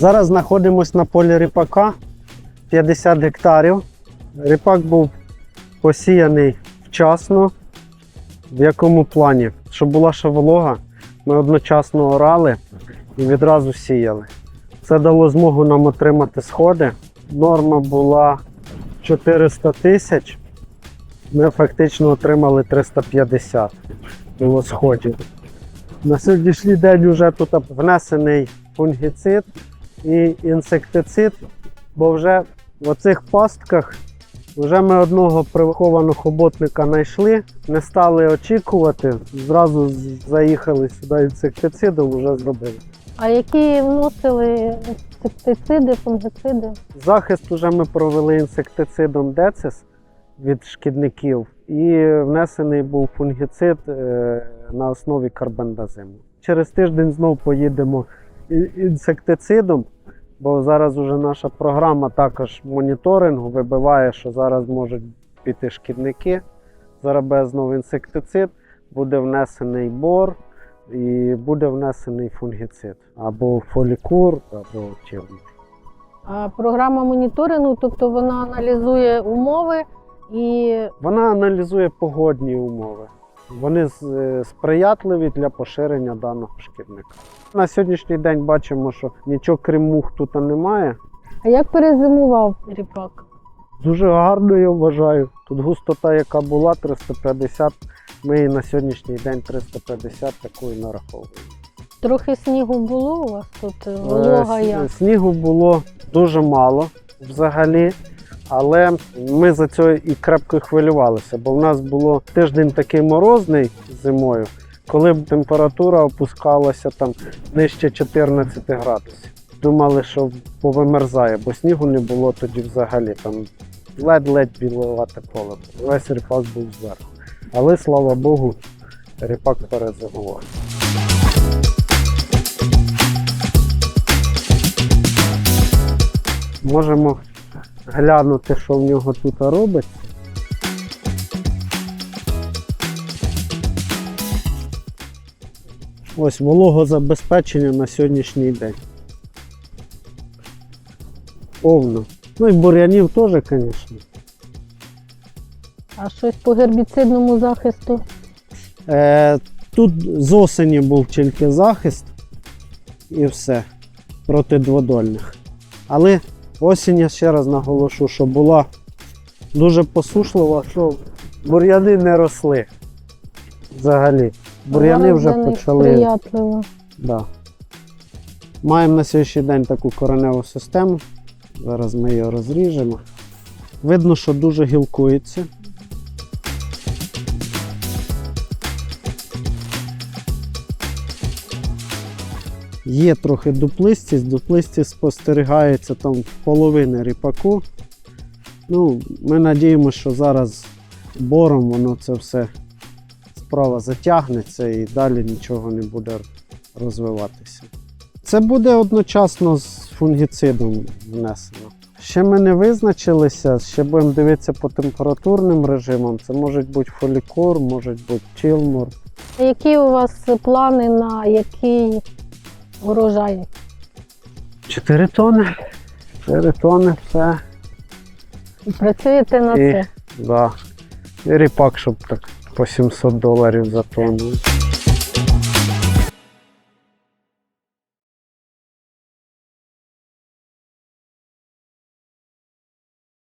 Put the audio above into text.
Зараз знаходимося на полі ріпака 50 гектарів. Ріпак був посіяний вчасно. В якому плані? Щоб була ще волога, ми одночасно орали і відразу сіяли. Це дало змогу нам отримати сходи. Норма була 400 тисяч. Ми фактично отримали 350 було сходів. На сьогоднішній день вже тут внесений фунгіцид і інсектицид, бо вже в оцих пастках вже ми одного прихованого хоботника знайшли, не стали очікувати, зразу заїхали сюди інсектицидом, вже зробили. А які вносили інсектициди, фунгициди? Захист вже ми провели інсектицидом Децис від шкідників, і внесений був фунгіцид е, на основі карбендазиму. Через тиждень знову поїдемо інсектицидом, бо зараз уже наша програма також моніторингу вибиває, що зараз можуть піти шкідники. Зараз буде знову інсектицид, буде внесений бор і буде внесений фунгіцид або фолікур, або. А програма моніторингу, тобто вона аналізує умови і Вона аналізує погодні умови. Вони е, сприятливі для поширення даного шкідника. На сьогоднішній день бачимо, що нічого крім мух тут немає. а як перезимував ріпак? Дуже гарно я вважаю. Тут густота, яка була 350, ми і на сьогоднішній день 350 такої нараховуємо. Трохи снігу було у вас тут е, волога Е, як? Снігу було дуже мало взагалі. Але ми за це і крепко хвилювалися, бо в нас було тиждень такий морозний зимою, коли температура опускалася там нижче 14 градусів. Думали, що повимерзає, бо снігу не було тоді взагалі. Там ледь-ледь біловате поле. Весь ріпак був зверху. Але слава Богу, ріпак перезимував. Можемо глянути, що в нього тут робиться. Ось вологозабезпечення на сьогоднішній день. Повно. Ну і бур'янів теж, звісно. А щось по гербіцидному захисту? Е, тут з осені був тільки захист і все проти дводольних. Але осінь, я ще раз наголошу, що була дуже посушлива, що бур'яни не росли взагалі. Бур'яни вже почали. Да. Маємо на сьогоднішній день таку кореневу систему. Зараз ми її розріжемо. Видно, що дуже гілкується. Є трохи дуплистість, дуплистість спостерігається там в половини ріпаку. Ну, ми надіємося, що зараз бором воно це все справа затягнеться і далі нічого не буде розвиватися. Це буде одночасно з фунгіцидом внесено. Ще ми не визначилися, ще будемо дивитися по температурним режимам. Це може бути фолікор, може бути чилмур. А які у вас плани на який урожай? 4 тони. 4 тони, все. Працюєте на І- це? Да. І ріпак, щоб так по 700 доларів за тонну.